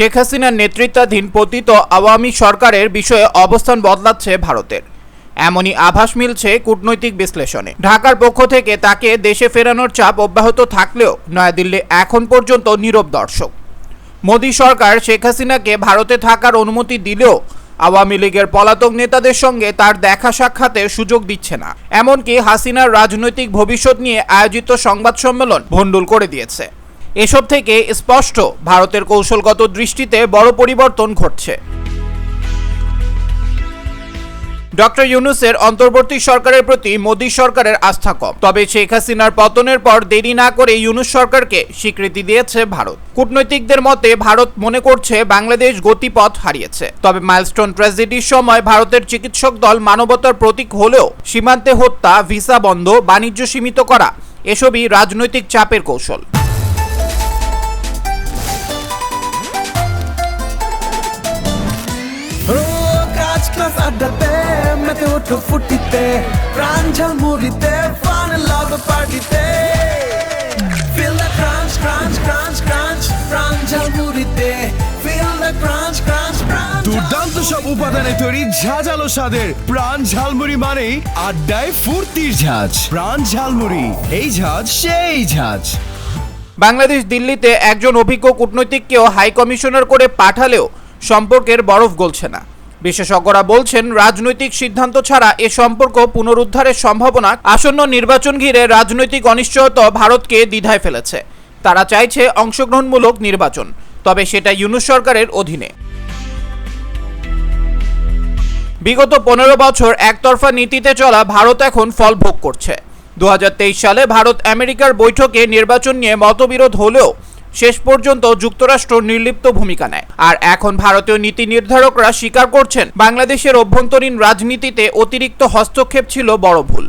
শেখ হাসিনার নেতৃত্বাধীন পতিত আওয়ামী সরকারের বিষয়ে অবস্থান বদলাচ্ছে ভারতের। এমনই আভাস মিলছে কূটনৈতিক বিশ্লেষণে। ঢাকার পক্ষ থেকে তাকে দেশে ফেরানোর চাপ অব্যাহত থাকলেও নয়াদিল্লি এখন পর্যন্ত নীরব দর্শক। মোদী সরকার শেখ হাসিনাকে ভারতে থাকার অনুমতি দিলেও আওয়ামী লীগের পলাতক নেতাদের সঙ্গে তার দেখা সাক্ষাতের সুযোগ দিচ্ছে না। এমনকি হাসিনার রাজনৈতিক ভবিষ্যৎ নিয়ে আয়োজিত সংবাদ সম্মেলন ভণ্ডুল করে দিয়েছে। এসব থেকে স্পষ্ট, ভারতের কৌশলগত দৃষ্টিতে বড় পরিবর্তন ঘটছে। ডক্টর ইউনুসের অন্তর্বর্তী সরকারের প্রতি মোদী সরকারের আস্থা কম। তবে শেখ হাসিনার পতনের পর দেরি না করে ইউনুস সরকারকে স্বীকৃতি দিয়েছে ভারত। কূটনৈতিকদের মতে, ভারত মনে করছে বাংলাদেশ গতিপথ হারিয়েছে। তবে মাইলস্টোন ট্র্যাজেডির সময় ভারতের চিকিৎসক দল মানবতার প্রতীক হলেও সীমান্তে হত্যা, ভিসা বন্ধ, বাণিজ্য সীমিত করা, এসবই রাজনৈতিক চাপের কৌশল। ক্লাস আড্ডাতে মেতে ওঠো ফুটিতে প্রাণ ঝালমুড়িতে ফান লাভ পার্টিতে Feel the crunch, crunch, crunch, crunch প্রাণ ঝালমুড়িতে। Feel the crunch, crunch, crunch দুর্দান্ত সব উপাদানে তৈরি ঝাঁঝালো স্বাদের প্রাণ ঝালমুড়ি মানেই আড্ডায় ফুর্তির ঝাঁজ। প্রাণ ঝালমুড়ি এই ঝাঁজ সেই ঝাঁজ। বাংলাদেশ দিল্লিতে একজন অভিজ্ঞ কূটনৈতিককেও হাই কমিশনার করে পাঠালেও সম্পর্কের বরফ গলছে না। বিশেষজ্ঞরা বলছেন, রাজনৈতিক সিদ্ধান্ত ছাড়া এ সম্পর্ক পুনরুদ্ধারের সম্ভাবনা আসন্ন নির্বাচন ঘিরে রাজনৈতিক অনিশ্চয়তা ভারতকে দ্বিধায় ফেলেছে। তারা চাইছে অংশগ্রহণমূলক নির্বাচন, তবে সেটা ইউনুস সরকারের অধীনে। বিগত পনেরো বছর একতরফা নীতিতে চলা ভারত এখন ফল ভোগ করছে। দু হাজার তেইশ সালে ভারত আমেরিকার বৈঠকে নির্বাচন নিয়ে মতবিরোধ হলেও শেষ পর্যন্ত যুক্তরাষ্ট্র নির্লিপ্ত ভূমিকা নেয়। আর এখন ভারতীয় নীতি নির্ধারকরা স্বীকার করছেন, বাংলাদেশের অভ্যন্তরীণ রাজনীতিতে অতিরিক্ত হস্তক্ষেপ ছিল বড় ভুল।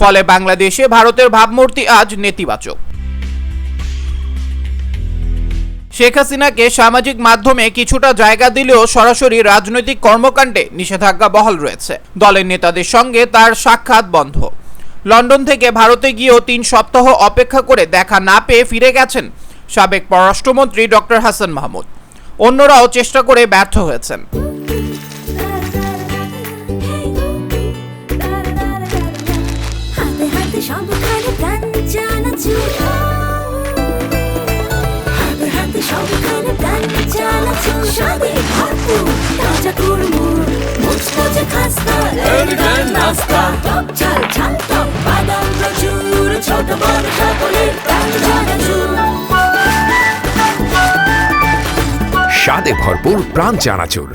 ফলে বাংলাদেশে ভারতের ভাবমূর্তি আজ নেতিবাচক। শেখ হাসিনাকে সামাজিক মাধ্যমে কিছুটা জায়গা দিলেও সরাসরি রাজনৈতিক কর্মকাণ্ডে নিষেধাজ্ঞা বহাল রয়েছে। দলের নেতাদের সঙ্গে তার সাক্ষাৎ বন্ধ। লন্ডন থেকে ভারতে গিয়েও তিন সপ্তাহ অপেক্ষা করে দেখা না পেয়ে ফিরে গেছেন সাবেক পররাষ্ট্রমন্ত্রী ডক্টর হাসান মাহমুদ। অন্যরাও চেষ্টা করে ব্যর্থ হয়েছেন। হাতে হাতে সবখানে স্বাদে ভরপুর প্রাণ চানাচুর।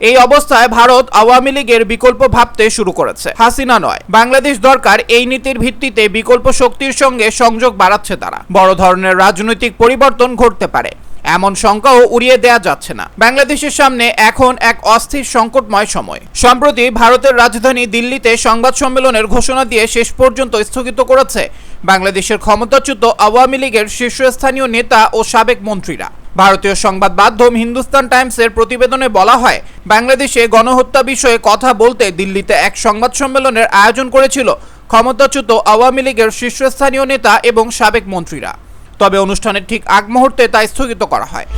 এই অবস্থায় ভারত আওয়ামী লীগের বিকল্প ভাবতে শুরু করেছে। হাসিনা নয়, বাংলাদেশ দরকার এই নীতির ভিত্তিতে বিকল্প শক্তির সঙ্গে সংযোগ বাড়াচ্ছে তারা। বড় ধরনের রাজনৈতিক পরিবর্তন ঘটতে পারে। এমন শঙ্কাও উড়িয়ে দেয়া যাচ্ছে না। বাংলাদেশের সামনে এখন এক অস্থির সংকটময় সময়। সম্প্রতি ভারতের রাজধানী দিল্লিতে সংবাদ সম্মেলনের ঘোষণা দিয়ে শেষ পর্যন্ত স্থগিত করেছে বাংলাদেশের ক্ষমতাচ্যুত আওয়ামী লীগের শীর্ষস্থানীয় নেতা ও সাবেক মন্ত্রীরা। ভারতীয় সংবাদ মাধ্যম হিন্দুস্তান টাইমসের প্রতিবেদনে বলা হয়, বাংলাদেশে গণহত্যা বিষয়ে কথা বলতে দিল্লিতে এক সংবাদ সম্মেলনের আয়োজন করেছিল ক্ষমতাচ্যুত আওয়ামী লীগের শীর্ষস্থানীয় নেতা এবং সাবেক মন্ত্রীরা। তবে অনুষ্ঠানের ঠিক আগ মুহূর্তে তা স্থগিত করা হয়।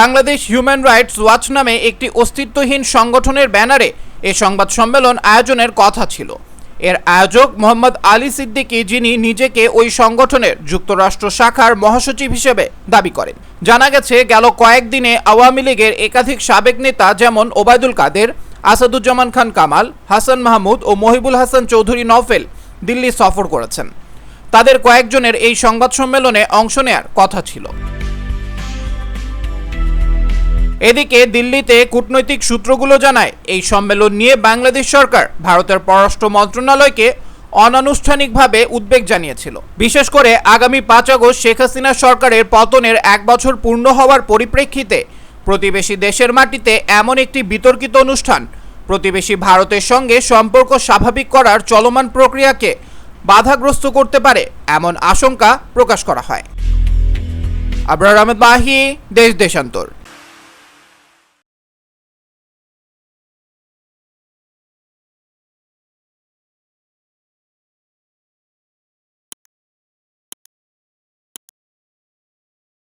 বাংলাদেশ হিউম্যান রাইটস ওয়াচ নামে একটি অস্তিত্বহীন সংগঠনের ব্যানারে এ সংবাদ সম্মেলন আয়োজনের কথা ছিল। এর আয়োজক মোহাম্মদ আলী সিদ্দিকী, যিনি নিজেকে ওই সংগঠনের যুক্তরাষ্ট্র শাখার মহাসচিব হিসেবে দাবি করেন। জানা গেছে, গেল কয়েকদিনে আওয়ামী লীগের একাধিক সাবেক নেতা যেমন ওবায়দুল কাদের, আসাদুজ্জামান খান কামাল, হাসান মাহমুদ ও মহিবুল হাসান চৌধুরী নওফেল দিল্লি সফর করেছেন। তাদের কয়েকজনের এই সংবাদ সম্মেলনে অংশ নেয়ার কথা ছিল। এদিকে দিল্লিতে কূটনৈতিক সূত্রগুলো জানায়, এই সম্মেলন নিয়ে বাংলাদেশ সরকার ভারতের পররাষ্ট্র মন্ত্রণালয়কে অনানুষ্ঠানিকভাবে উদ্বেগ জানিয়েছিল। বিশেষ করে আগামী পাঁচ আগস্ট শেখ হাসিনা সরকারের পতনের এক বছর পূর্ণ হওয়ার পরিপ্রেক্ষিতে প্রতিবেশী দেশের মাটিতে এমন একটি বিতর্কিত অনুষ্ঠান, প্রতিবেশী ভারতের সঙ্গে সম্পর্ক স্বাভাবিক করার চলমান প্রক্রিয়াকে বাধাগ্রস্ত করতে পারে এমন আশঙ্কা প্রকাশ করা হয়। আবরার আহমেদ মাহি, দেশ দেশান্তর।